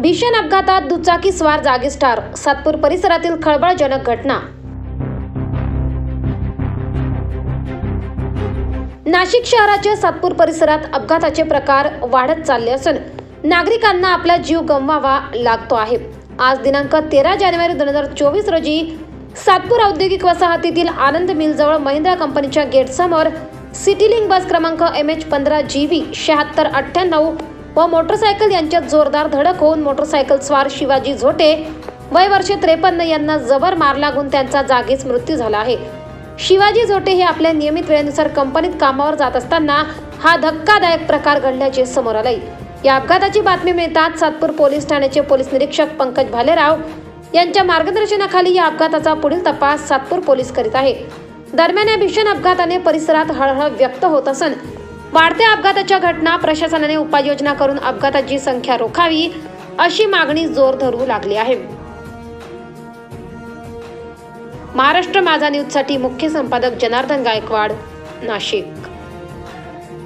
भीषण अपघातात दुचाकी स्वार जागीच ठार सातपूर परिसरातील खळबळजनक घटना. नाशिक शहराच्या सातपूर परिसरात अपघाताचे प्रकार वाढत चालले असून नागरिकांना आपला जीव गमवावा लागतो आहे. आज दिनांक तेरा जानेवारी दोन हजार चोवीस रोजी सातपूर औद्योगिक वसाहतीतील आनंद मिलजवळ महिंद्रा कंपनीच्या गेटसमोर सिटीलिंग बस क्रमांक एम एच पंधरा जी व्ही शहात्तर अठ्ठ्याण्णव व मोटरसायकल यांच्यात जोरदार धडक होऊन मोटरसायकल स्वार शिवाजी झोटे वय वर्षे त्रेपन्न यांना जबर मार लागून त्यांचा जागीच मृत्यू झाला आहे. शिवाजी झोटे हे आपल्या नियमित वेळेनुसार कंपनीत कामावर जात असताना हा धक्कादायक प्रकार घडल्याचे समोर आले या अपघाताची बातमी मिळताच सातपूर पोलीस ठाण्याचे पोलीस निरीक्षक पंकज भालेराव यांच्या मार्गदर्शनाखाली या अपघाताचा पुढील तपास सातपूर पोलीस करीत आहे. दरम्यान या भीषण अपघाताने परिसरात हळहळ व्यक्त होत असून. वाढत्या अपघाताच्या घटना प्रशासनाने उपाययोजना करून अपघाताची संख्या रोखावी अशी मागणी जोर धरू लागली आहे. महाराष्ट्र माझा न्यूजसाठी मुख्य संपादक जनार्दन गायकवाड नाशिक.